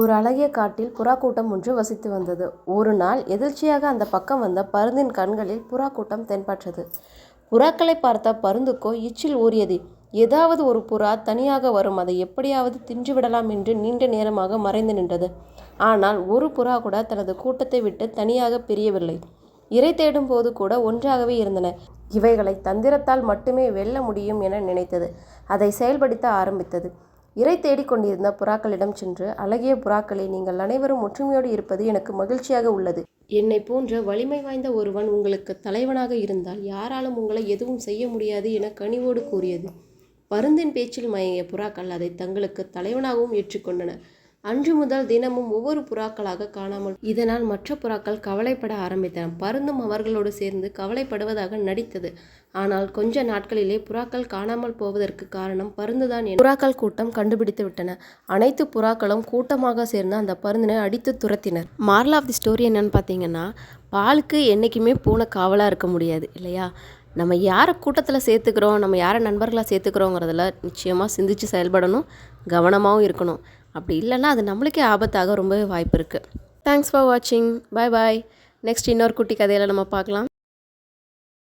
ஒரு அழகிய காட்டில் புறா கூட்டம் ஒன்று வசித்து வந்தது. ஒரு நாள் எதிர்ச்சியாக அந்த பக்கம் வந்த பருந்தின் கண்களில் புறா கூட்டம் தென்பற்றது புறாக்களை பார்த்த பருந்துக்கோ எச்சில் ஊறியது. ஏதாவது ஒரு புறா தனியாக வரும் அதை எப்படியாவது தின்றுவிடலாம் என்று நீண்ட நேரமாக மறைந்து நின்றது. ஆனால் ஒரு புறா கூட தனது கூட்டத்தை விட்டு தனியாக பிரியவில்லை. இரை தேடும் போது கூட ஒன்றாகவே இருந்தன. இவைகளை தந்திரத்தால் மட்டுமே வெல்ல முடியும் என நினைத்தது. அதை செயல்படுத்த ஆரம்பித்தது. இரை தேடிக் கொண்டிருந்த புறாக்களிடம் சென்று அழகிய புறாக்களே நீங்கள் அனைவரும் ஒற்றுமையோடு இருப்பது எனக்கு மகிழ்ச்சியாக உள்ளது. என்னைப் போன்ற வலிமை வாய்ந்த ஒருவன் உங்களுக்கு தலைவனாக இருந்தால் யாராலும் உங்களை எதுவும் செய்ய முடியாது என கனிவோடு கூறியது. பருந்தின் பேச்சில் மயங்கிய புறாக்கள் அதை தங்களுக்கு தலைவனாகவும் ஏற்றுக்கொண்டன. அன்று முதல் தினமும் ஒவ்வொரு புறாக்களாக காணாமல் இதனால் மற்ற புறாக்கள் கவலைப்பட ஆரம்பித்தன. பருந்தும் அவர்களோடு சேர்ந்து கவலைப்படுவதாக நடித்தது. ஆனால் கொஞ்ச நாட்களிலே புறாக்கள் காணாமல் போவதற்கு காரணம் பருந்துதான் புறாக்கள் கூட்டம் கண்டுபிடித்து விட்டன. அனைத்து புறாக்களும் கூட்டமாக சேர்ந்து அந்த பருந்தினை அடித்து துரத்தினர். மாரல் ஆஃப் தி ஸ்டோரி என்னன்னு பார்த்தீங்கன்னா பாலுக்கு என்றைக்குமே பூனை காவலாக இருக்க முடியாது இல்லையா? நம்ம யாரை கூட்டத்தில் சேர்த்துக்கிறோம் நம்ம யாரை நண்பர்களாக சேர்த்துக்கிறோங்கிறதுல நிச்சயமாக சிந்திச்சு செயல்படணும் கவனமாகவும் இருக்கணும். அப்படி இல்லைன்னா அது நம்மளுக்கே ஆபத்தாக ரொம்பவே வாய்ப்பு இருக்குது. தேங்க்ஸ் ஃபார் வாட்சிங். பாய் பாய். நெக்ஸ்ட் இன்னொரு குட்டி கதையில் நம்ம பார்க்கலாம்.